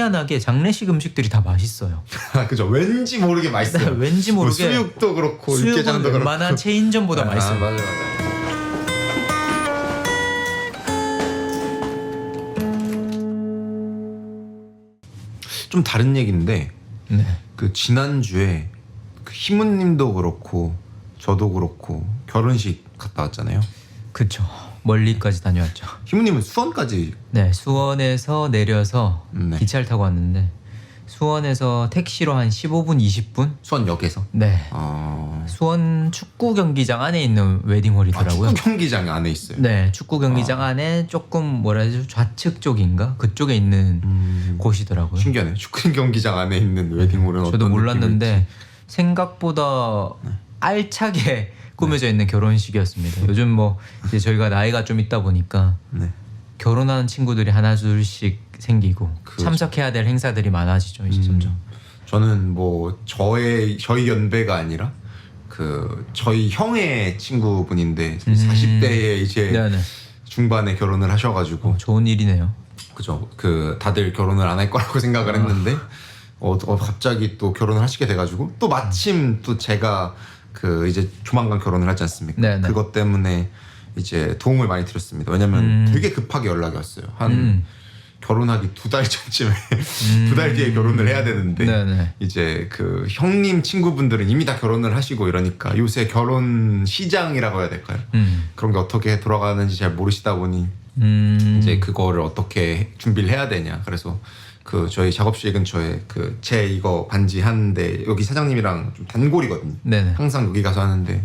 희한하게 장례식 음식들이 다 맛있어요. 그죠. 왠지 모르게 맛있어요. 왠지 뭐 모르게 수육도 그렇고 육개장도 그렇고. 웬만한 체인점보다 아, 맛있어요. 맞아 맞아. 좀 다른 얘기인데 네. 그 지난 주에 그 희문님도 그렇고 저도 그렇고 결혼식 갔다 왔잖아요. 그쵸. 멀리까지 다녀왔죠. 희문님은 수원까지 네, 수원에서 내려서 네. 기차를 타고 왔는데 수원에서 택시로 한 15분, 20분? 수원역에서. 네. 아, 수원 축구 경기장 안에 있는 아 웨딩홀이더라고요. 축구 경기장 안에 있어요. 네, 축구 경기장 아. 안에 조금 뭐라 해야 되죠? 좌측 쪽인가? 그쪽에 있는 음, 곳이더라고요. 신기하네. 축구 경기장 안에 있는 웨딩홀은 저도 어떤 몰랐는데 생각보다 네. 알차게 꾸며져 있는 결혼식이었습니다. 요즘 뭐 이제 저희가 나이가 좀 있다 보니까? 네. 결혼하는 친구들이 하나 둘씩 생기고 그렇죠. 참석해야 될 행사들이 많아지죠 이제 음, 점점. 저는 뭐 저의 저희 연배가 아니라 그 저희 형의 친구분인데 음. 40대에 이제 네네. 중반에 결혼을 하셔가지고 어, 좋은 일이네요. 그죠 그 다들 결혼을 안 할 거라고 생각을 아. 했는데 어, 어, 갑자기 또 결혼을 하시게 돼가지고 또 마침 또 제가 그 이제 조만간 결혼을 하지 않습니까? 네 네. 그것 때문에 이제 도움을 많이 드렸습니다. 왜냐면 음. 되게 급하게 연락이 왔어요. 한 음. 결혼하기 두 달 전쯤에 두 달 뒤에 결혼을 해야 되는데 네네. 이제 그 형님 친구분들은 이미 다 결혼을 하시고 이러니까 요새 결혼 시장이라고 해야 될까요? 음. 그런 게 어떻게 돌아가는지 잘 모르시다 보니 음. 이제 그거를 어떻게 준비를 해야 되냐. 그래서 그 저희 작업실 근처에 그 제 이거 반지 하는데 여기 사장님이랑 좀 단골이거든요. 네네. 항상 여기 가서 하는데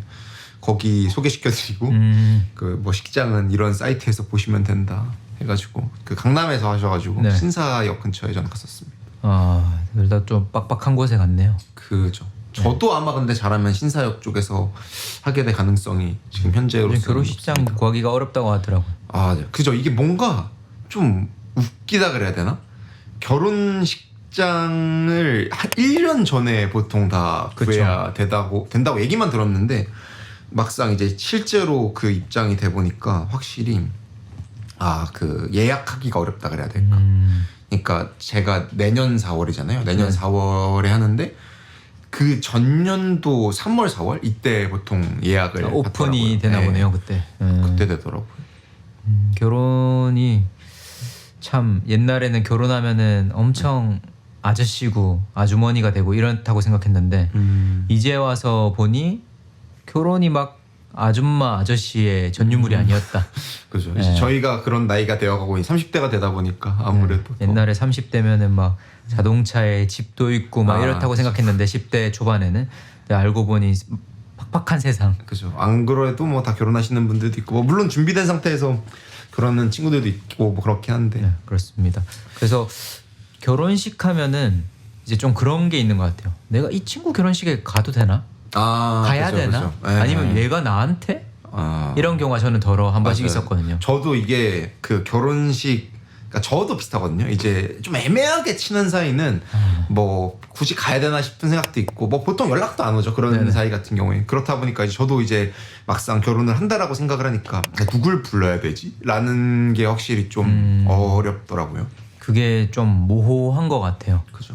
거기 소개시켜드리고 음. 그뭐 식장은 이런 사이트에서 보시면 된다 해가지고 그 강남에서 하셔가지고 네. 신사역 근처에 저는 갔었습니다. 아, 둘 다 좀 빡빡한 곳에 갔네요. 그죠. 네. 저도 아마 근데 잘하면 신사역 쪽에서 하게 될 가능성이 지금 현재로서 요즘 결혼식장 구하기가 어렵다고 하더라고요. 아 네. 그죠 이게 뭔가 좀 웃기다 그래야 되나 결혼식 장을 한 1년 전에 보통 다 그쵸. 구해야 된다고 된다고 얘기만 들었는데 막상 이제 실제로 그 입장이 돼 보니까 확실히 아 그 예약하기가 어렵다 그래야 될까 음. 그러니까 제가 내년 4월이잖아요. 내년 네. 4월에 하는데 그 전년도 3월 4월 이때 보통 예약을 아, 오픈이 받더라고요. 되나 네, 보네요 그때. 음. 그때 되더라고요. 음, 결혼이 참 옛날에는 결혼하면은 엄청 아저씨고 아주머니가 되고 이렇다고 생각했는데 음. 이제 와서 보니 결혼이 막 아줌마 아저씨의 전유물이 아니었다. 그죠. 네. 저희가 그런 나이가 되어가고 30대가 되다 보니까 아무래도 더- 네. 옛날에 30대면은 막 자동차에 집도 있고 막 아, 이렇다고. 생각했는데 10대 초반에는 알고 보니 팍팍한 세상. 그죠. 안 그래도 뭐 다 결혼하시는 분들도 있고 뭐 물론 준비된 상태에서 결혼하는 친구들도 있고 뭐 그렇긴 한데 네, 그렇습니다. 그래서 결혼식 하면은 이제 좀 그런 게 있는 것 같아요. 내가 이 친구 결혼식에 가도 되나? 아 가야 그죠, 되나? 그죠. 네. 아니면 얘가 나한테? 아. 이런 경우가 저는 더러 한 번씩 맞아요. 있었거든요. 저도 이게 그 결혼식 그러니까 저도 비슷하거든요. 이제 좀 애매하게 친한 사이는 아. 뭐 굳이 가야 되나 싶은 생각도 있고 뭐 보통 연락도 안 오죠. 그런. 사이 같은 경우에 그렇다 보니까 이제 저도 이제 막상 결혼을 한다라고 생각을 하니까 누굴 불러야 되지? 라는 게 확실히 좀 음. 어렵더라고요. 그게 좀 모호한 것 같아요. 그죠.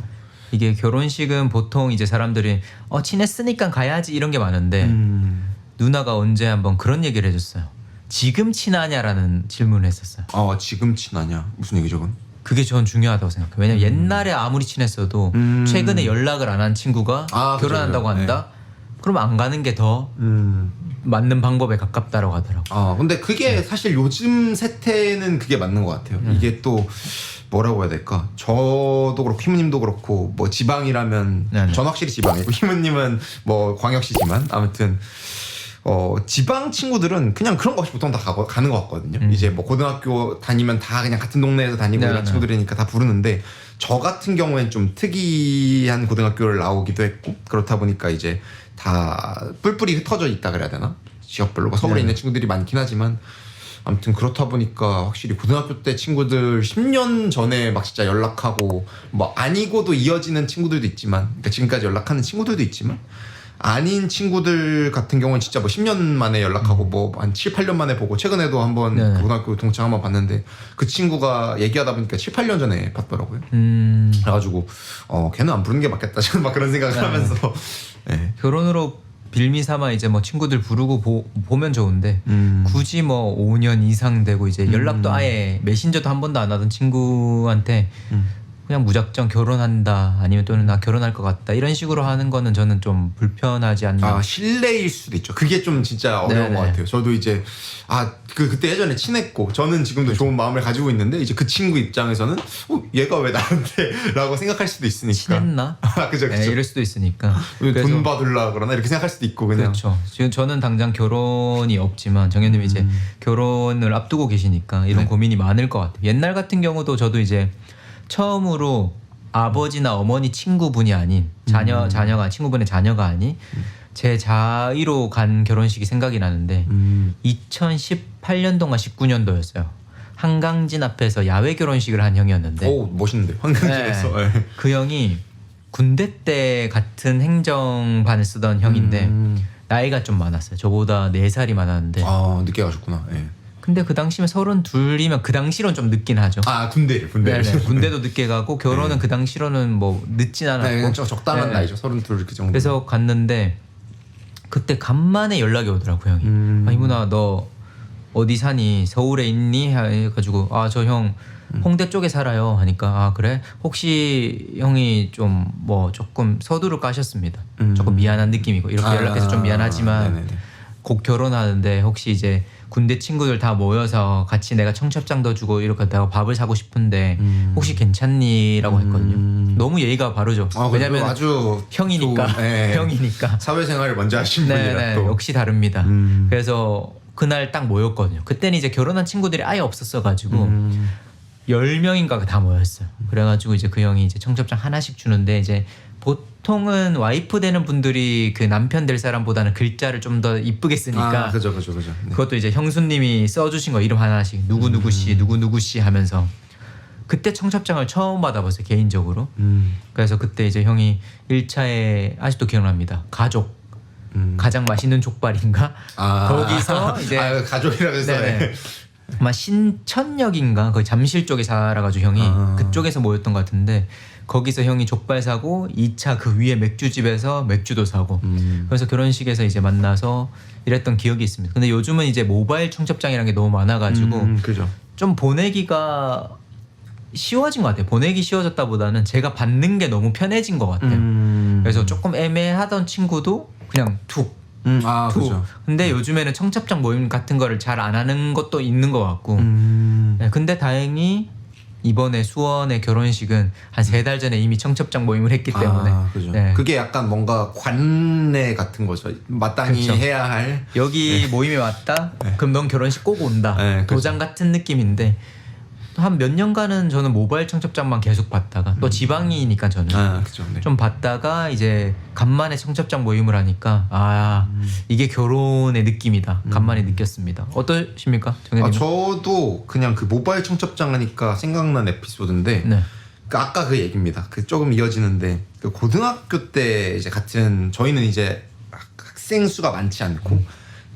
이게 결혼식은 보통 이제 사람들이 어 친했으니까 가야지 이런 게 많은데 음. 누나가 언제 한번 그런 얘기를 해줬어요. 지금 친하냐라는 질문을 했었어요. 아 지금 친하냐? 무슨 얘기죠, 그건? 그게 전 중요하다고 생각해요. 왜냐면 옛날에 아무리 친했어도 음. 최근에 연락을 안 한 친구가 아, 그죠, 결혼한다고 그죠. 한다? 그럼 안 가는 게더 음. 맞는 방법에 가깝다고 하더라고. 아 근데 그게 사실 요즘 세태는 그게 맞는 것 같아요. 이게 또 뭐라고 해야 될까? 저도 그렇고 희무님도 그렇고 뭐 지방이라면 네 네. 전 확실히 지방이고 희무님은 뭐 광역시지만 아무튼 어 지방 친구들은 그냥 그런 거 없이 보통 다 가고, 가는 것 같거든요. 음. 이제 뭐 고등학교 다니면 다 그냥 같은 동네에서 다니고 네네. 이런 친구들이니까 다 부르는데 저 같은 경우엔 좀 특이한 고등학교를 나오기도 했고 그렇다 보니까 이제 다 뿔뿔이 흩어져 있다 그래야 되나 지역별로 뭐 서울에 네네. 있는 친구들이 많긴 하지만 아무튼 그렇다 보니까 확실히 고등학교 때 친구들 10년 전에 막 진짜 연락하고 뭐 아니고도 이어지는 친구들도 있지만 그러니까 지금까지 연락하는 친구들도 있지만 아닌 친구들 같은 경우는 진짜 뭐 10년 만에 연락하고 뭐 한 7, 8년 만에 보고 최근에도 한번 음. 네네. 고등학교 동창 한번 봤는데 그 친구가 얘기하다 보니까 7, 8년 전에 봤더라고요. 음, 그래가지고 어 걔는 안 부르는 게 맞겠다 지금 막 그런 생각을 네. 하면서 예. 결혼으로 빌미 삼아 이제 뭐 친구들 부르고 보, 보면 좋은데 음. 굳이 뭐 5년 이상 되고 이제 연락도 아예 메신저도 한 번도 안 하던 친구한테 음. 그냥 무작정 결혼한다 아니면 또는 나 결혼할 것 같다 이런 식으로 하는 거는 저는 좀 불편하지 않나. 아 신뢰일 수도 있죠. 그게 좀 진짜 어려운 네네. 것 같아요. 저도 이제 아그 그때 예전에 친했고 저는 지금도 그렇죠. 좋은 마음을 가지고 있는데 이제 그 친구 입장에서는 어, 얘가 왜 나한테라고 생각할 수도 있으니까. 친했나? 아 그죠 네, 그죠. 이럴 수도 있으니까. 돈 받을라 그러나 이렇게 생각할 수도 있고 그냥. 그렇죠. 지금 저는 당장 결혼이 없지만 정현님 이 이제 음. 결혼을 앞두고 계시니까 이런 네. 고민이 많을 것 같아요. 옛날 같은 경우도 저도 이제 처음으로 아버지나 어머니 친구분이 아닌 자녀 음. 자녀가 친구분의 자녀가 아닌 제 자의로 간 결혼식이 생각이 나는데 음. 2018년도인가 19년도였어요. 한강진 앞에서 야외 결혼식을 한 형이었는데 오 멋있는데 황금진에서. 네. 그 형이 군대 때 같은 행정반을 쓰던 형인데 음. 나이가 좀 많았어요. 저보다 4살이 많았는데. 아 늦게 가셨구나. 예. 근데 그 당시면 32이면 그 당시로는 좀 늦긴 하죠. 아 군대를 군대를. 네네. 군대도 늦게 가고 결혼은 그 당시로는 뭐 늦진 네, 않았고. 그냥 적- 적당한 네. 나이죠. 서른 둘그 정도. 그래서 갔는데 그때 간만에 연락이 오더라고 그 형이. 음. 아 이문아 너 어디 사니? 서울에 있니? 해가지고 아 저형 음. 홍대 쪽에 살아요 하니까 아 그래 혹시 형이 좀 뭐 조금 서두를 까셨습니다 음. 조금 미안한 느낌이고 이렇게 아, 연락해서 좀 미안하지만 네네네. 곧 결혼하는데 혹시 이제 군대 친구들 다 모여서 같이 내가 청첩장도 주고 이렇게 내가 밥을 사고 싶은데 음. 혹시 괜찮니?라고 했거든요. 음. 너무 예의가 바르죠. 아, 왜냐면 아주 형이니까 좋은, 예. 형이니까 사회생활을 먼저 하신 분이라 네네 또. 역시 다릅니다. 음. 그래서 그날 딱 모였거든요. 그때는 이제 결혼한 친구들이 아예 없었어가지고 음. 열 명인가 다 모였어요. 그래가지고 이제 그 형이 이제 청첩장 하나씩 주는데 이제 보통은 와이프 되는 분들이 그 남편 될 사람보다는 글자를 좀 더 이쁘게 쓰니까 아, 그죠 그죠 그죠. 네. 그것도 이제 형수님이 써주신 거 이름 하나씩 누구 누구 씨 음. 누구 누구 씨 하면서 그때 청첩장을 처음 받아봤어요 개인적으로. 음. 그래서 그때 이제 형이 1차에 아직도 기억납니다. 가족 음. 가장 맛있는 족발인가 아. 거기서 이제 아, 가족이라고 해서 네 네. 아마 신천역인가 거기 잠실 쪽에 살아가지고 형이 아. 그쪽에서 모였던 것 같은데 거기서 형이 족발 사고 2차 그 위에 맥주집에서 맥주도 사고 음. 그래서 결혼식에서 이제 만나서 이랬던 기억이 있습니다. 근데 요즘은 이제 모바일 청첩장이라는 게 너무 많아가지고 음, 그죠. 좀 보내기가 쉬워진 것 같아요. 보내기 쉬워졌다보다는 제가 받는 게 너무 편해진 것 같아요. 음. 그래서 조금 애매하던 친구도 그냥 툭 음, 아 툭. 그죠. 근데 요즘에는 청첩장 모임 같은 거를 잘 안 하는 것도 있는 것 같고. 음. 네, 근데 다행히 이번에 수원의 결혼식은 한 세 달 전에 이미 청첩장 모임을 했기 때문에 아, 그죠. 네. 그게 약간 뭔가 관례 같은 거죠. 마땅히 그렇죠. 해야 할. 여기 모임에 왔다. 그럼 넌 결혼식 꼭 온다. 네, 그렇죠. 도장 같은 느낌인데 한 몇 년간은 저는 모바일 청첩장만 계속 받다가 또 지방이니까 저는 음. 아, 그죠. 네. 좀 받다가 이제 간만에 청첩장 모임을 하니까 아 음. 이게 결혼의 느낌이다. 간만에 느꼈습니다. 어떠십니까, 아, 정현님? 저도 그냥 그 모바일 청첩장 하니까 생각난 에피소드인데 네. 그 아까 그 얘기입니다. 그 조금 이어지는데 그 고등학교 때 이제 같은 저희는 이제 학- 학생 수가 많지 않고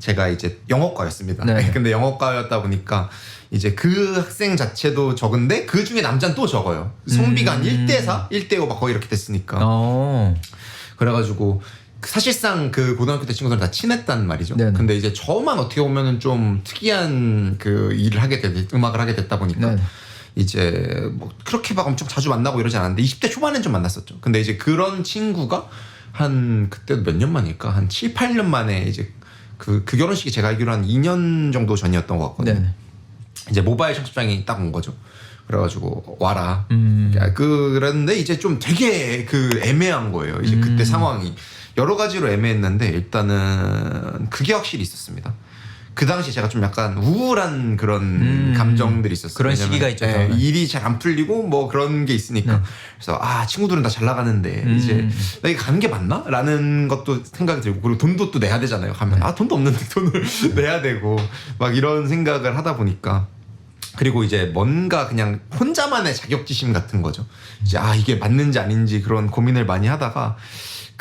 제가 이제 영어과였습니다. 네. 근데 영어과였다 보니까 이제 그 학생 자체도 적은데 그 중에 남자는 또 적어요. 성비가 한 음. 1대 4, 1대 5막 거의 이렇게 됐으니까. 어. 그래가지고 사실상 그 고등학교 때 친구들은 다 친했단 말이죠. 네네. 근데 이제 저만 어떻게 보면은 좀 특이한 그 일을 하게 됐, 음악을 하게 됐다 보니까 네네. 이제 뭐 그렇게 막 엄청 자주 만나고 이러지 않았는데 20대 초반엔 좀 만났었죠. 근데 이제 그런 친구가 한 그때도 몇년 만일까? 한 7, 8년 만에 이제 그, 그 결혼식이 제가 알기로 한 2년 정도 전이었던 것 같거든요. 네네. 이제 모바일 청첩장이 딱 온 거죠. 그래가지고 와라. 음. 야, 그랬는데 이제 좀 되게 그 애매한 거예요. 이제 그때 음. 상황이 여러 가지로 애매했는데 일단은 그게 확실히 있었습니다. 그 당시 제가 좀 약간 우울한 그런 음. 감정들이 있었어요. 그런 왜냐면, 시기가 있죠, 예, 저는. 일이 잘 안 풀리고 뭐 그런 게 있으니까 네. 그래서 아 친구들은 다 잘 나가는데 음. 이제 나 이게 가는 게 맞나? 라는 것도 생각이 들고 그리고 돈도 또 내야 되잖아요. 가면 네. 아 돈도 없는데 돈을 내야 되고 막 이런 생각을 하다 보니까 그리고 이제 뭔가 그냥 혼자만의 자격지심 같은 거죠. 이제 아 이게 맞는지 아닌지 그런 고민을 많이 하다가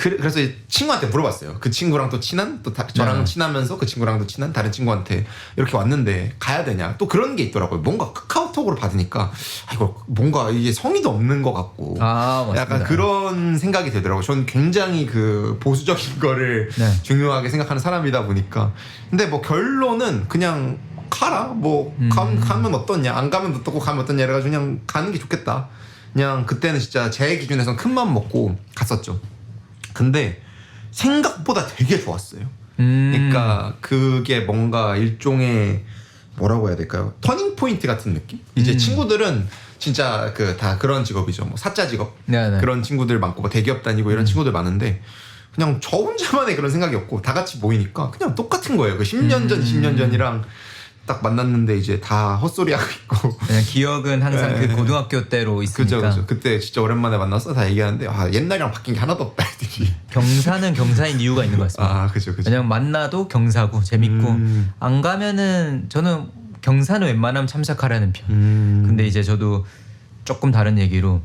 그, 이제 친구한테 물어봤어요. 그 친구랑 또 친한 또 다, 저랑 네. 친하면서 그 친구랑도 친한 다른 친구한테 이렇게 왔는데 가야 되냐? 또 그런 게 있더라고요. 뭔가 카카오톡으로 받으니까 아 이거 뭔가 이게 성의도 없는 것 같고 아, 맞습니다. 약간 그런 생각이 들더라고요. 저는 굉장히 그 보수적인 거를 네. 중요하게 생각하는 사람이다 보니까 근데 뭐 결론은 그냥 가라 뭐 음. 가, 가면 어떻냐 안 가면 어떻고 가면 어떻냐 이래가지고 그냥 가는 게 좋겠다 그냥 그때는 진짜 제 기준에선 큰맘 먹고 갔었죠 근데 생각보다 되게 좋았어요 음. 그러니까 그게 뭔가 일종의 뭐라고 해야 될까요? 터닝 포인트 같은 느낌? 이제 음. 친구들은 진짜 그 다 그런 직업이죠. 뭐 사자 직업 네네. 음. 그런 친구들 많고 뭐 대기업 다니고 이런 친구들 많은데 그냥 저 혼자만의 그런 생각이었고 다 같이 모이니까 그냥 똑같은 거예요. 그 10년 전, 음. 20년 전이랑 딱 만났는데 이제 다 헛소리 하고 있고 그냥 기억은 항상 네. 그 고등학교 때로 있으니까. 그죠 그죠 그때 진짜 오랜만에 만나서 다 얘기하는데 아 옛날이랑 바뀐 게 하나도 없다 애들이 경사는 경사인 이유가 있는 것 같습니다. 아 그죠 그죠 왜냐면 만나도 경사고 재밌고 음. 안 가면은 저는 경사는 웬만하면 참석하라는 편. 음. 근데 이제 저도 조금 다른 얘기로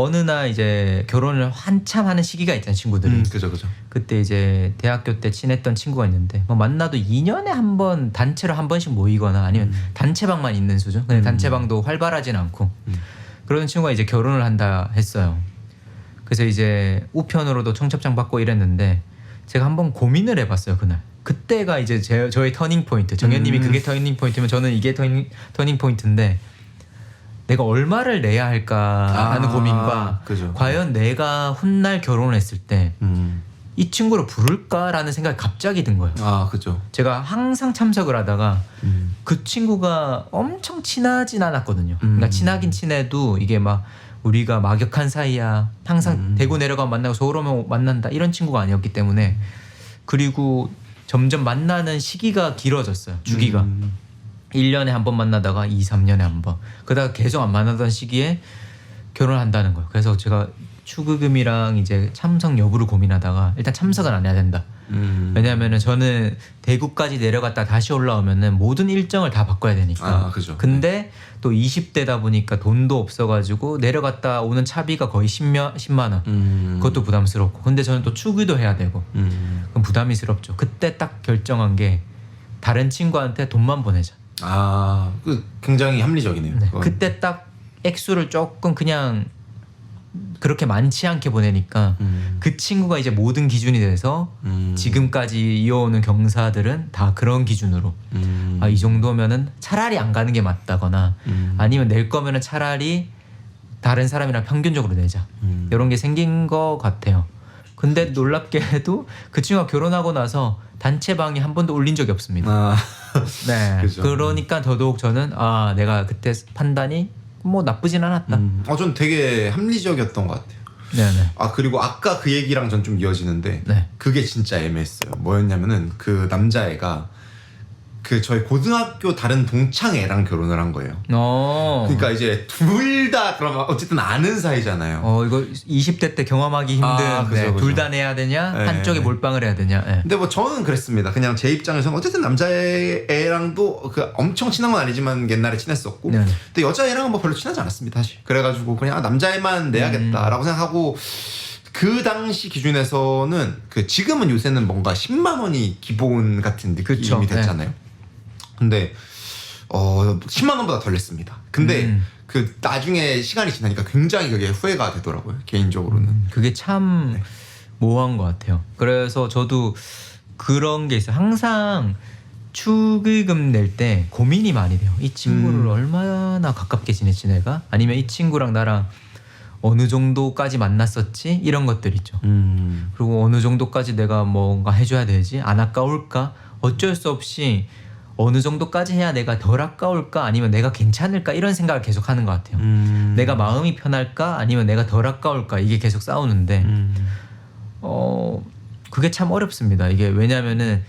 어느 날 이제 결혼을 한참 하는 시기가 있잖아요 친구들이. 음, 그죠 그죠 그때 이제 대학교 때 친했던 친구가 있는데 뭐 만나도 2년에 한 번 단체로 한 번씩 모이거나 아니면 단체방만 있는 수준. 근데 음. 단체방도 활발하진 않고 음. 그런 친구가 이제 결혼을 한다 했어요. 그래서 이제 우편으로도 청첩장 받고 이랬는데 제가 한번 고민을 해봤어요 그날. 그때가 이제 제, 저의 터닝 포인트. 정현님이 음. 그게 터닝 포인트면 저는 이게 터닝, 터닝 포인트인데 내가 얼마를 내야 할까 하는 아, 고민과 그죠. 과연 내가 훗날 결혼을 했을 때이 음. 친구를 부를까라는 생각이 갑자기 든 거예요. 아 그죠 제가 항상 참석을 하다가 음. 그 친구가 엄청 친하진 않았거든요. 음. 그러니까 친하긴 친해도 이게 막 우리가 막역한 사이야. 항상 음. 대구 내려가면 만나고 서울 오면 만난다 이런 친구가 아니었기 때문에 그리고 점점 만나는 시기가 길어졌어요. 주기가 음. 1년에 한 번 만나다가 2, 3년에 한 번. 그러다가 계속 안 만나던 시기에 결혼한다는 거예요. 그래서 제가 축의금이랑 이제 참석 여부를 고민하다가 일단 참석은 안 해야 된다. 음. 왜냐하면은 저는 대구까지 내려갔다 다시 올라오면은 모든 일정을 다 바꿔야 되니까. 아, 그죠. 근데 또 20대다 보니까 돈도 없어가지고 내려갔다 오는 차비가 거의 10만, 10만 원. 음. 그것도 부담스럽고. 근데 저는 또 축의도 해야 되고. 음. 그럼 부담이스럽죠. 그때 딱 결정한 게 다른 친구한테 돈만 보내자. 아, 그 굉장히 합리적이네요. 네. 그건. 그때 딱 액수를 조금 그냥 그렇게 많지 않게 보내니까 음. 그 친구가 이제 모든 기준이 돼서 음. 지금까지 이어오는 경사들은 다 그런 기준으로 음. 아이 정도면은 차라리 안 가는 게 맞다거나 음. 아니면 낼 거면은 차라리 다른 사람이랑 평균적으로 내자 음. 이런 게 생긴 것 같아요. 근데 놀랍게도 그 친구가 결혼하고 나서 단체방에 한 번도 올린 적이 없습니다. 아, 네. 그죠. 그러니까 더더욱 저는 아 내가 그때 판단이 뭐 나쁘진 않았다. 음. 어, 전 되게 합리적이었던 것 같아요. 네네. 아 그리고 아까 그 얘기랑 전 좀 이어지는데 네. 그게 진짜 애매했어요. 뭐였냐면은 그 남자애가 그 저희 고등학교 다른 동창 애랑 결혼을 한 거예요. 어. 그러니까 이제 둘 다 그러면 어쨌든 아는 사이잖아요. 어 이거 20대 때 경험하기 힘든 아, 그죠, 그죠. 둘 다 내야 되냐 네. 한쪽에 몰빵을 해야 되냐 네. 근데 뭐 저는 그랬습니다. 그냥 제 입장에서는 어쨌든 남자애랑도 그 엄청 친한 건 아니지만 옛날에 친했었고, 네네. 근데 여자애랑은 뭐 별로 친하지 않았습니다. 사실. 그래가지고 그냥 아, 남자애만 내야겠다라고 생각하고 그 당시 기준에서는 그 지금은 요새는 뭔가 10만 원이 기본 같은 느낌이 그쵸, 네. 됐잖아요. 근데 어 10만 원보다 덜 냈습니다. 근데 음. 그 나중에 시간이 지나니까 굉장히 그게 후회가 되더라고요. 개인적으로는. 그게 참 네. 모호한 것 같아요. 그래서 저도 그런 게 있어요. 항상 축의금 낼 때 고민이 많이 돼요. 이 친구를 음. 얼마나 가깝게 지냈지 내가? 아니면 이 친구랑 나랑 어느 정도까지 만났었지? 이런 것들 있죠. 음. 그리고 어느 정도까지 내가 뭔가 해줘야 되지? 안 아까울까? 어쩔 수 없이 어느 정도까지 해야 내가 덜 아까울까? 아니면 내가 괜찮을까? 이런 생각을 계속 하는 것 같아요. 음. 내가 마음이 편할까? 아니면 내가 덜 아까울까? 이게 계속 싸우는데, 음. 어, 그게 참 어렵습니다. 이게 왜냐면은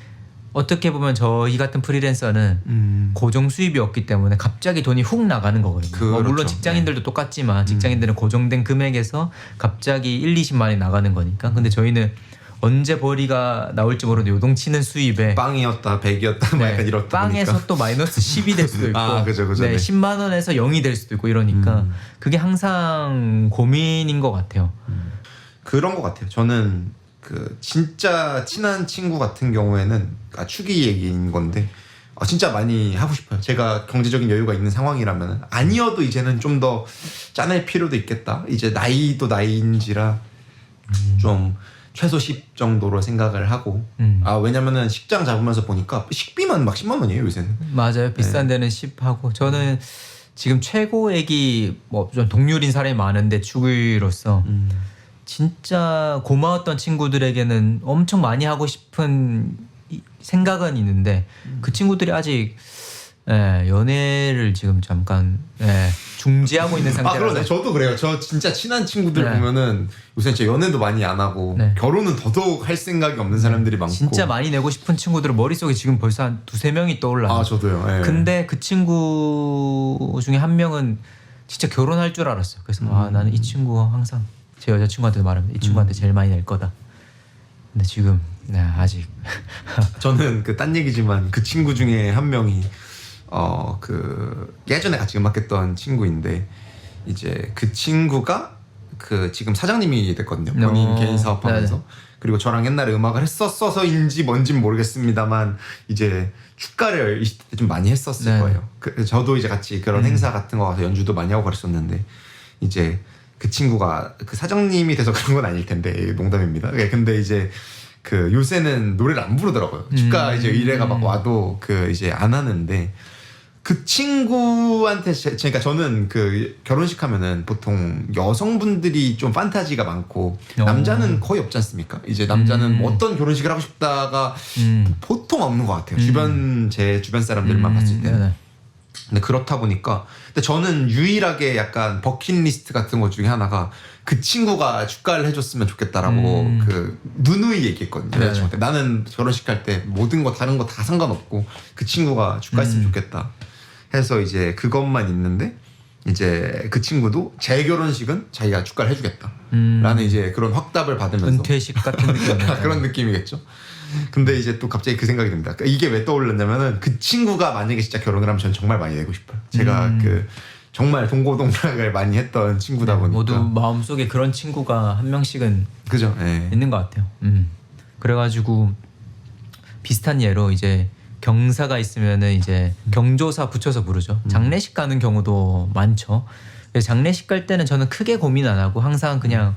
어떻게 보면 저희 같은 프리랜서는 음. 고정 수입이 없기 때문에 갑자기 돈이 훅 나가는 거거든요. 뭐 그렇죠. 물론 직장인들도 똑같지만 직장인들은 고정된 금액에서 갑자기 1, 20만이 나가는 거니까. 근데 저희는 언제 벌이가 나올지 모르는데 요동치는 수입에 빵이었다, 백이었다, 뭐 네, 약간 이렇다 빵에서 보니까. 또 마이너스 10이 될 수도 있고 아, 그죠, 그죠, 네, 네. 10만 원에서 0이 될 수도 있고 이러니까 음. 그게 항상 고민인 것 같아요. 그런 것 같아요. 저는 그 진짜 친한 친구 같은 경우에는 아 축이 얘기인 건데 어, 진짜 많이 하고 싶어요. 제가 경제적인 여유가 있는 상황이라면 아니어도 이제는 좀 더 짜낼 필요도 있겠다. 이제 나이도 나이인지라 좀 최소 10 정도로 생각을 하고 음. 아 왜냐면은 식장 잡으면서 보니까 식비만 막 10만 원이에요 요새는. 맞아요. 비싼 네. 데는 10하고 저는 지금 최고액이 뭐 좀 동률인 사람이 많은데 축의로서 음. 진짜 고마웠던 친구들에게는 엄청 많이 하고 싶은 이- 생각은 있는데 그 친구들이 아직 예, 연애를 지금 잠깐 예, 중지하고 있는 아 상태라서 그러네. 저도 그래요. 저 진짜 친한 친구들 네. 보면은 요새 진짜 연애도 많이 안 하고 네. 결혼은 더더욱 할 생각이 없는 사람들이 많고. 진짜 많이 내고 싶은 친구들은 머릿속에 지금 벌써 한 두세 명이 떠올라요. 아 저도요. 예. 근데 그 친구 중에 한 명은 진짜 결혼할 줄 알았어요. 그래서 음. 아 나는 이 친구 항상 제 여자친구한테 말합니다. 이 친구한테 제일 많이 낼 거다. 근데 지금 네, 아직 저는 그 딴 얘기지만 그 친구 중에 한 명이 어 그 예전에 같이 음악했던 친구인데 이제 그 친구가 그 지금 사장님이 됐거든요. 본인 어, 개인 사업하면서 네네. 그리고 저랑 옛날에 음악을 했었어서인지 뭔진 모르겠습니다만 이제 축가를 20대 때 좀 많이 했었을 네네. 거예요. 그 저도 이제 같이 그런 음. 행사 같은 거 가서 연주도 많이 하고 그랬었는데 이제 그 친구가 그 사장님이 돼서 그런 건 아닐 텐데 농담입니다. 예, 근데 이제 그 요새는 노래를 안 부르더라고요. 축가 음. 이제 의뢰가 막 와도 그 이제 안 하는데 그 친구한테 제, 그러니까 저는 그 결혼식 하면은 보통 여성분들이 좀 판타지가 많고 어. 남자는 거의 없지 않습니까? 이제 남자는 음. 뭐 어떤 결혼식을 하고 싶다가 음. 보통 없는 것 같아요. 음. 주변 제 주변 사람들만 음, 봤을 때는. 네네. 근데 그렇다 보니까 근데 저는 유일하게 약간 버킷리스트 같은 것 중에 하나가 그 친구가 축가를 해줬으면 좋겠다라고 음. 그 누누이 얘기했거든요. 네네. 여자친구한테 나는 결혼식 할 때 모든 거 다른 거 다 상관없고 그 친구가 축가했으면 음. 좋겠다 해서 이제 그것만 있는데 이제 그 친구도 제 결혼식은 자기가 축가를 해주겠다 음. 라는 이제 그런 확답을 받으면서 은퇴식 같은 느낌이네요. 그런 느낌이겠죠. 근데 이제 또 갑자기 그 생각이 듭니다. 그러니까 이게 왜 떠올랐냐면은 그 친구가 만약에 진짜 결혼을 하면 전 정말 많이 내고 싶어요. 제가 음. 그 정말 동고동락을 많이 했던 친구다 보니까 네, 모두 마음 속에 그런 친구가 한 명씩은 그죠. 예. 있는 것 같아요. 음. 그래가지고 비슷한 예로 이제 경사가 있으면은 이제 경조사 붙여서 부르죠. 음. 장례식 가는 경우도 많죠. 그래서 장례식 갈 때는 저는 크게 고민 안 하고 항상 그냥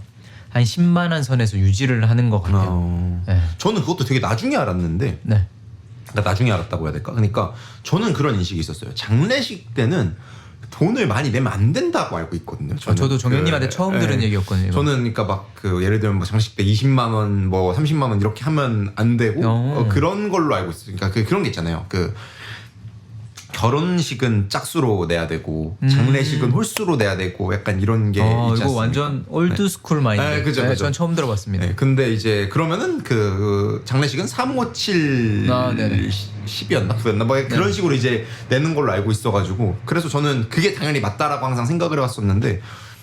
한 10만 원 선에서 유지를 하는 것 같아요. 어. 네. 저는 그것도 되게 나중에 알았는데 네. 그러니까 나중에 알았다고 해야 될까? 그러니까 저는 그런 인식이 있었어요. 장례식 때는 돈을 많이 내면 안 된다고 알고 있거든요. 아, 저는 저도 정현님한테 그, 처음 예. 들은 얘기였거든요. 이거. 저는 그러니까 막 그 예를 들면 뭐 장식 때 20만 원, 뭐 30만 원 이렇게 하면 안 되고 어. 어, 그런 걸로 알고 있어요. 그러니까 그 그런 게 있잖아요. 그 결혼식은 짝수로 내야 되고 음. 장례식은 홀수로 내야 되고 약간 이런 게 아, 있지 이거 않습니까? 완전 올드 스쿨 마인드. 네, 그죠, 그죠. 전 처음 들어봤습니다. 네, 근데 이제 그러면은 그 장례식은 357 아, 네네. 10이었나 9였나 뭐 그런 네. 식으로 이제 내는 걸로 알고 있어가지고 그래서 저는 그게 당연히 맞다라고 항상 생각을 해왔었는데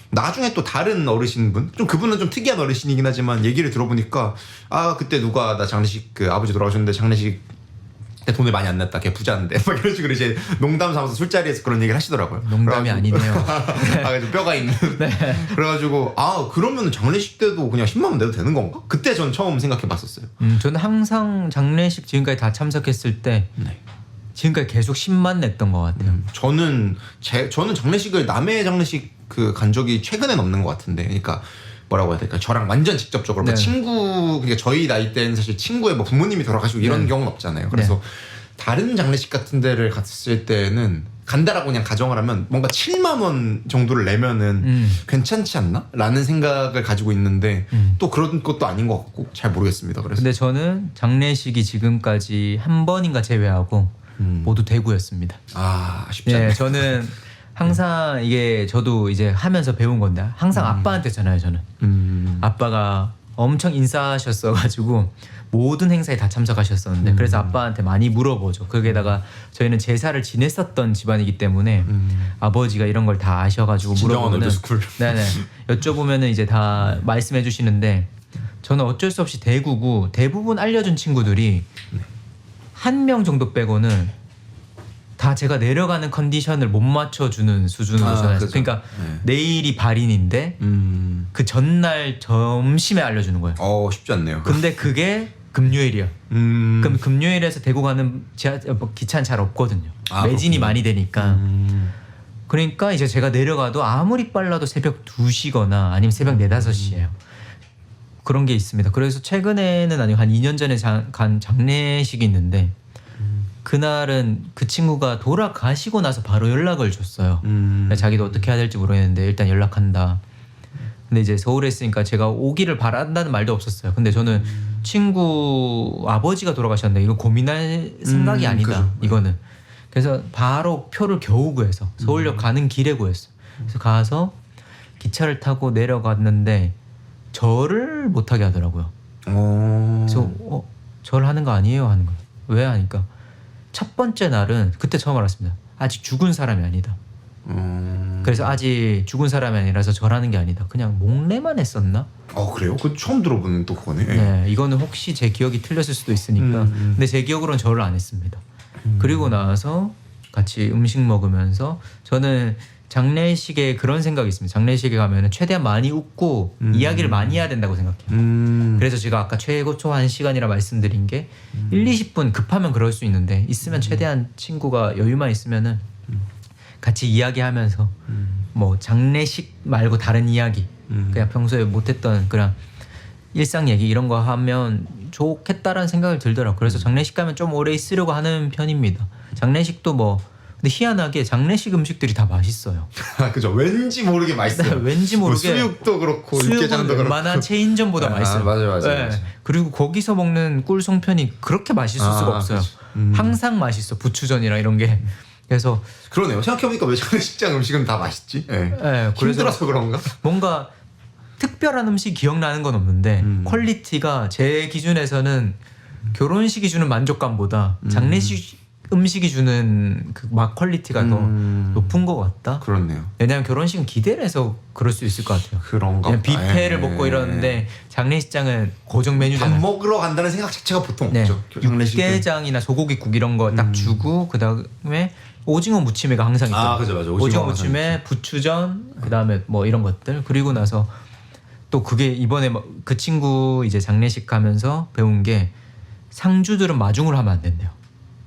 나중에 또 다른 어르신분 좀 그분은 좀 특이한 어르신이긴 하지만 얘기를 들어보니까 아 그때 누가 나 장례식 그 아버지 돌아가셨는데 장례식 때 돈을 많이 안 냈다 걔 부자인데 막 이런 식으로 이제 농담 삼아서 술자리에서 그런 얘기를 하시더라고요 농담이 그래가지고- 아니네요. 아, 그래서 뼈가 있는. 그래가지고 아 그러면 장례식 때도 그냥 10만 원 내도 되는 건가? 그때 전 처음 생각해봤었어요. 음, 저는 항상 장례식 지금까지 다 참석했을 때 네. 지금까지 계속 10만 냈던 것 같아요. 저는 제 저는 장례식을 남의 장례식 그 간 적이 최근엔 없는 것 같은데, 그러니까 뭐라고 해야 될까? 저랑 완전 직접적으로 뭐 네. 친구 그러니까 저희 나이 때는 사실 친구의 뭐 부모님이 돌아가시고 이런 네. 경우는 없잖아요. 그래서 다른 장례식 같은 데를 갔을 때는 간다라고 그냥 가정을 하면 뭔가 7만 원 정도를 내면은 음. 괜찮지 않나? 라는 생각을 가지고 있는데 음. 또 그런 것도 아닌 것 같고 잘 모르겠습니다. 그래서 근데 저는 장례식이 지금까지 한 번인가 제외하고 음. 모두 대구였습니다. 아 쉽지 않네. 예, 저는 항상 이게 저도 이제 하면서 배운 건데 항상 아빠한테잖아요. 저는 음. 아빠가 엄청 인싸하셨어가지고 모든 행사에 다 참석하셨었는데 그래서 음. 아빠한테 많이 물어보죠. 거기에다가 저희는 제사를 지냈었던 집안이기 때문에 음. 아버지가 이런 걸 다 아셔가지고 진정한 올드스쿨. 네네 여쭤보면은 이제 다 말씀해 주시는데 저는 어쩔 수 없이 대구고 대부분 알려준 친구들이 네. 한명 정도 빼고는 다 제가 내려가는 컨디션을 못 맞춰주는 수준으로 아, 전화했어요. 그죠. 그러니까 네. 내일이 발인인데 음. 그 전날 점심에 알려주는 거예요. 어 쉽지 않네요. 근데 그게 금요일이야. 음. 그럼 금요일에서 대구 가는 지하 뭐 기차는 잘 없거든요. 아, 매진이 그렇군요. 많이 되니까. 음. 그러니까 이제 제가 내려가도 아무리 빨라도 새벽 2시거나 아니면 새벽 4, 5시예요. 그런 게 있습니다. 그래서 최근에는 아니고 한 2년 전에 자- 간 장례식이 있는데 그날은 그 친구가 돌아가시고 나서 바로 연락을 줬어요. 음. 자기도 어떻게 해야 될지 모르겠는데 일단 연락한다. 근데 이제 서울에 있으니까 제가 오기를 바란다는 말도 없었어요. 근데 저는 친구 아버지가 돌아가셨는데 이거 고민할 생각이 음, 아니다. 그죠. 이거는. 그래서 바로 표를 겨우 구해서 서울역 가는 길에 구했어. 그래서 가서 기차를 타고 내려갔는데 절을 못 하게 하더라고요. 어. 그래서 어, 절 하는 거 아니에요 하는 거예요. 왜 하니까 첫 번째 날은 그때 처음 알았습니다. 아직 죽은 사람이 아니다. 음. 그래서 아직 죽은 사람이 아니라서 절하는 게 아니다. 그냥 목례만 했었나? 어 그래요? 그 처음 들어보는 또 그거네. 네, 이거는 혹시 제 기억이 틀렸을 수도 있으니까. 음, 음. 근데 제 기억으로는 절을 안 했습니다. 그리고 나서 같이 음식 먹으면서 저는 장례식에 그런 생각이 있습니다. 장례식에 가면은 최대한 많이 웃고 음. 이야기를 많이 해야 된다고 생각해요. 음. 그래서 제가 아까 최고초 한 시간이라 말씀드린 게 1, 20분 급하면 그럴 수 있는데 있으면 최대한 친구가 여유만 있으면은 같이 이야기하면서 음. 뭐 장례식 말고 다른 이야기 음. 그냥 평소에 못했던 그런 일상 얘기 이런 거 하면 좋겠다라는 생각이 들더라고. 요 그래서 장례식 가면 좀 오래 있으려고 하는 편입니다. 장례식도 뭐 근데 희한하게 장례식 음식들이 다 맛있어요. 아, 그죠. 왠지 모르게 맛있어요. 왠지 뭐 모르게 수육도 그렇고 육개장도 그렇고. 웬만한 체인점보다 아, 맛있어요. 맞아요, 맞아요, 네. 맞아요. 그리고 거기서 먹는 꿀 송편이 그렇게 맛있을 아, 수가 없어요. 그치. 음. 항상 맛있어. 부추전이랑 이런 게. 그래서 그러네요. 생각해보니까 왜 장례식장 음식은 다 맛있지? 예. 예, 그래서 힘들어서 그런가? 뭔가 특별한 음식 기억나는 건 없는데 음. 퀄리티가 제 기준에서는 결혼식이 주는 만족감보다 장례식 음식이 주는 그 맛 퀄리티가 음. 더 높은 것 같다. 그렇네요. 왜냐하면 결혼식은 기대를 해서 그럴 수 있을 것 같아요. 그런가 그냥 보다. 뷔페를 예. 먹고 이러는데 장례식장은 고정 밥 메뉴잖아요. 먹으러 간다는 생각 자체가 보통 네, 없죠. 장례식은. 육개장이나 소고기국 이런 거딱 음. 주고 그 다음에 오징어 무침회가 항상 있죠. 아, 그죠, 맞아. 오징어 오징어 항상 무침회, 부추전, 그 다음에 뭐 이런 것들 그리고 나서 또 그게 이번에 뭐그 친구 이제 장례식 가면서 배운 게 상주들은 마중을 하면 안 된대요.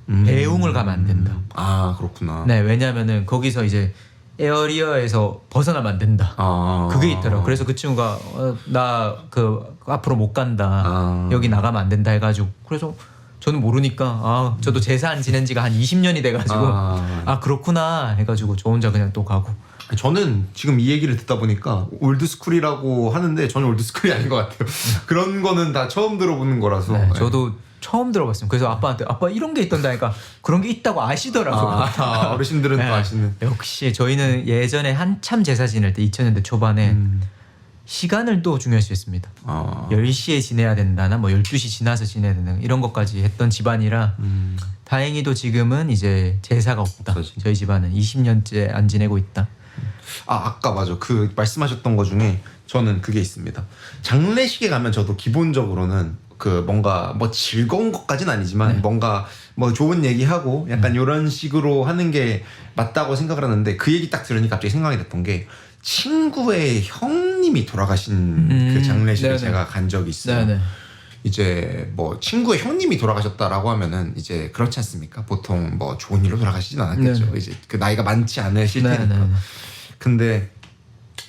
음. 배웅을 가면 안 된다. 아 그렇구나. 네, 왜냐면은 거기서 이제 에어리어에서 벗어나면 안 된다. 아 그게 있더라고. 그래서 그 친구가 어, 나그 앞으로 못 간다. 아. 여기 나가면 안 된다 해가지고 그래서 저는 모르니까 아 저도 재산 지낸 지가 한 20년이 돼가지고 아. 아, 그렇구나 해가지고 저 혼자 그냥 또 가고 저는 지금 이 얘기를 듣다 보니까 올드스쿨이라고 하는데 전혀 올드스쿨이 아닌 것 같아요. 그런 거는 다 처음 들어보는 거라서. 네, 네. 저도 처음 들어봤습니다. 그래서 아빠한테 아빠 이런 게 있던다니까 그런 게 있다고 아시더라고. 아, 어르신들은 네. 또 아시는. 역시 저희는 예전에 한참 제사 지낼 때 2000년대 초반에 음. 시간을 또 중요시했습니다. 아. 10시에 지내야 된다나 뭐 12시 지나서 지내야 된다 이런 것까지 했던 집안이라 음. 다행히도 지금은 이제 제사가 없다. 없어지. 저희 집안은 20년째 안 지내고 있다. 아 아까 맞아 그 말씀하셨던 거 중에 저는 그게 있습니다. 장례식에 가면 저도 기본적으로는 그 뭔가 뭐 즐거운 것까지는 아니지만 네. 뭔가 뭐 좋은 얘기하고 약간 이런 식으로 하는 게 맞다고 생각을 하는데 그 얘기 딱 들으니까 갑자기 생각이 났던 게 친구의 형님이 돌아가신 음, 그 장례식에 네네. 제가 간 적이 있어요. 이제 뭐 친구의 형님이 돌아가셨다라고 하면은 이제 그렇지 않습니까? 보통 뭐 좋은 일로 돌아가시진 않았겠죠. 네네. 이제 그 나이가 많지 않으실 테니까. 네네. 근데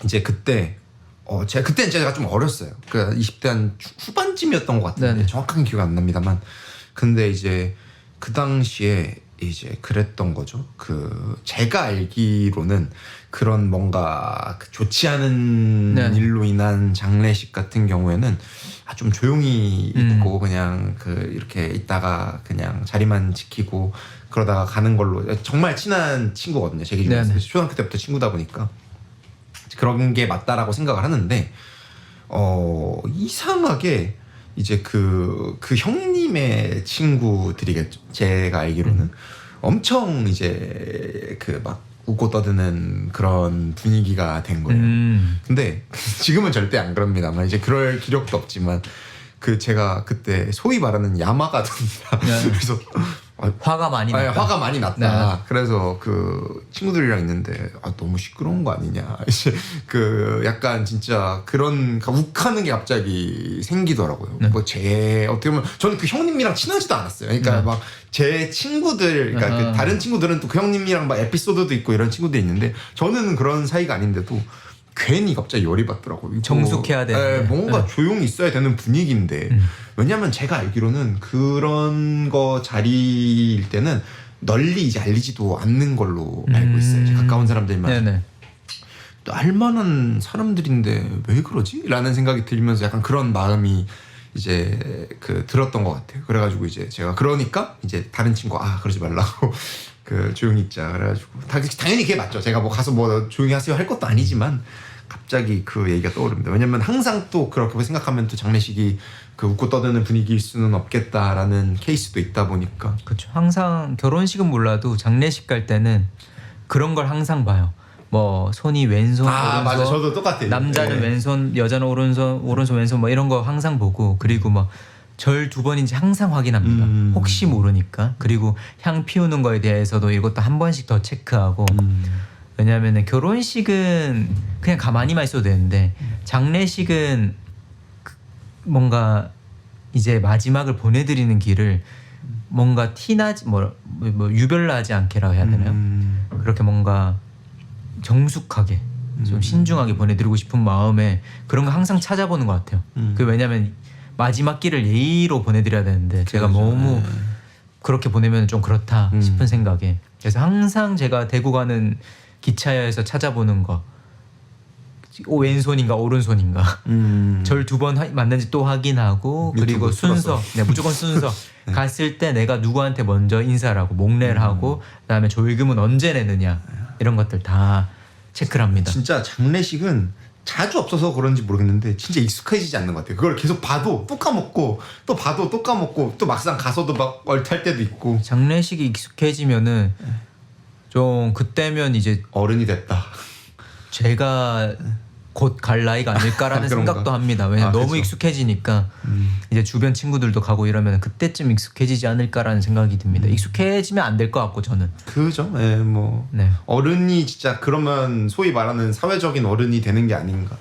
이제 그때 어 제가 그때는 제가 좀 어렸어요. 그 20대 한 후- 후반쯤이었던 것 같은데 네네. 정확한 기억 안 납니다만 근데 이제 그 당시에 이제 그랬던 거죠. 그 제가 알기로는 그런 뭔가 그 좋지 않은 네. 일로 인한 장례식 같은 경우에는 아, 좀 조용히 음. 있고 그냥 그 이렇게 있다가 그냥 자리만 지키고 그러다가 가는 걸로 정말 친한 친구거든요. 제 기준에서. 초등학교 때부터 친구다 보니까 그런 게 맞다라고 생각을 하는데 어 이상하게 이제 그 그 형님의 친구들이겠죠. 제가 알기로는 음. 엄청 이제 그 막 웃고 떠드는 그런 분위기가 된 거예요. 음. 근데 지금은 절대 안 그럽니다만 이제 그럴 기력도 없지만 그 제가 그때 소위 말하는 야마가 된다. 네. 그래서 아, 화가 많이 아니, 났다. 화가 많이 났다. 그래서 그 친구들이랑 있는데 아 너무 시끄러운 거 아니냐. 이제 그 약간 진짜 그런 욱하는 게 갑자기 생기더라고요. 네. 뭐제 어떻게 보면 저는 그 형님이랑 친하지도 않았어요. 그러니까 네. 막제 친구들, 그러니까 아하. 그 다른 친구들은 또 그 형님이랑 막 에피소드도 있고 이런 친구들이 있는데 저는 그런 사이가 아닌데도 괜히 갑자기 열이 받더라고요. 이거- 정숙해야 되는데. 네, 뭔가 네. 조용히 있어야 되는 분위기인데 음. 왜냐면 제가 알기로는 그런 거 자리일 때는 널리 이제 알리지도 않는 걸로 알고 있어요. 이제 음. 가까운 사람들만 네네. 또 알만한 사람들인데 왜 그러지? 라는 생각이 들면서 약간 그런 마음이 이제 그 들었던 것 같아요. 그래가지고 이제 제가 그러니까 이제 다른 친구 아 그러지 말라고 그 조용히 있자 그래가지고 다- 당연히 그게 맞죠. 제가 뭐 가서 뭐 조용히 하세요 할 것도 아니지만 갑자기 그 얘기가 떠오릅니다. 왜냐면 항상 또 그렇게 생각하면 또 장례식이 그 웃고 떠드는 분위기일 수는 없겠다라는 케이스도 있다 보니까 그렇죠. 항상 결혼식은 몰라도 장례식 갈 때는 그런 걸 항상 봐요. 뭐 손이 왼손 아 오른손 맞아 저도 똑같아요. 남자는 네. 왼손 여자는 오른손 오른손 왼손 뭐 이런 거 항상 보고 그리고 막절두 번인지 항상 확인합니다. 음. 혹시 모르니까 그리고 향 피우는 거에 대해서도 이것도 한 번씩 더 체크하고 음. 왜냐하면 결혼식은 그냥 가만히만 있어도 되는데 장례식은 그- 뭔가 이제 마지막을 보내드리는 길을 뭔가 티나지 뭐, 뭐 유별나지 않게라고 해야 되나요? 음. 그렇게 뭔가 정숙하게 좀 신중하게 보내드리고 싶은 마음에 그런 거 항상 찾아보는 것 같아요. 음. 그 왜냐하면 마지막 길을 예의로 보내드려야 되는데 제가 그렇죠. 너무 네. 그렇게 보내면 좀 그렇다 음. 싶은 생각에 그래서 항상 제가 대구 가는 기차에서 찾아보는 거 오, 왼손인가 오른손인가 음. 절두번 맞는지 또 확인하고 그리고 순서. 네, 무조건 순서 갔을 때 내가 누구한테 먼저 인사를 하고 목례를 하고 그다음에 조의금은 언제 내느냐 이런 것들 다 체크를 합니다. 진짜 장례식은 자주 없어서 그런지 모르겠는데 진짜 익숙해지지 않는 것 같아요. 그걸 계속 봐도 또 까먹고 또 봐도 또 까먹고 또 막상 가서도 막 얼탈 때도 있고 장례식이 익숙해지면은 좀 그때면 이제 어른이 됐다. 제가 곧 갈 나이가 아닐까라는? 생각도 합니다. 왜냐 아, 면 너무 그쵸. 익숙해지니까 이제 주변 친구들도 가고 이러면 그때쯤 익숙해지지 않을까라는 생각이 듭니다. 익숙해지면 안 될 것 같고 저는. 그죠? 예, 뭐 네. 어른이 진짜 그러면 소위 말하는 사회적인 어른이 되는 게 아닌가.